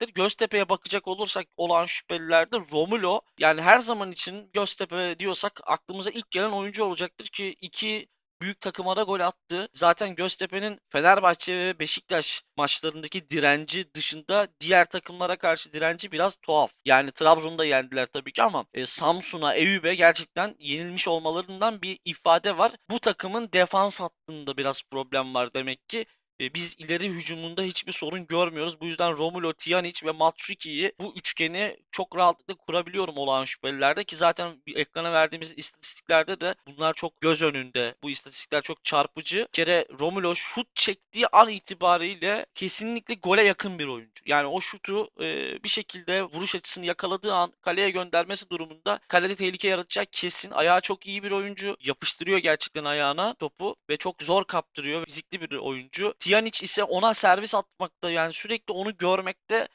olacaktır. Göztepe'ye bakacak olursak olan şüphelilerde Romulo yani her zaman için Göztepe diyorsak aklımıza ilk gelen oyuncu olacaktır ki iki büyük takıma da gol attı. Zaten Göztepe'nin Fenerbahçe ve Beşiktaş maçlarındaki direnci dışında diğer takımlara karşı direnci biraz tuhaf. Yani Trabzon'da yendiler tabii ki ama e, Samsun'a, Eyüp'e gerçekten yenilmiş olmalarından bir ifade var. Bu takımın defans hattında biraz problem var demek ki. E, biz ileri hücumunda hiçbir sorun görmüyoruz. Bu yüzden Romulo, Tijanic ve Matsuki'yi bu üçgeni çok rahatlıkla kurabiliyorum olağan şüphelilerde ki zaten ekrana verdiğimiz istatistiklerde de bunlar çok göz önünde. Bu istatistikler çok çarpıcı. Bir kere Romulo şut çektiği an itibariyle kesinlikle gole yakın bir oyuncu. Yani o şutu e, bir şekilde vuruş açısını yakaladığı an kaleye göndermesi durumunda kalede tehlike yaratacak kesin. Ayağı çok iyi bir oyuncu. Yapıştırıyor gerçekten ayağına topu ve çok zor kaptırıyor. Fizikli bir oyuncu. Pjanic ise ona servis atmakta yani sürekli onu görmekte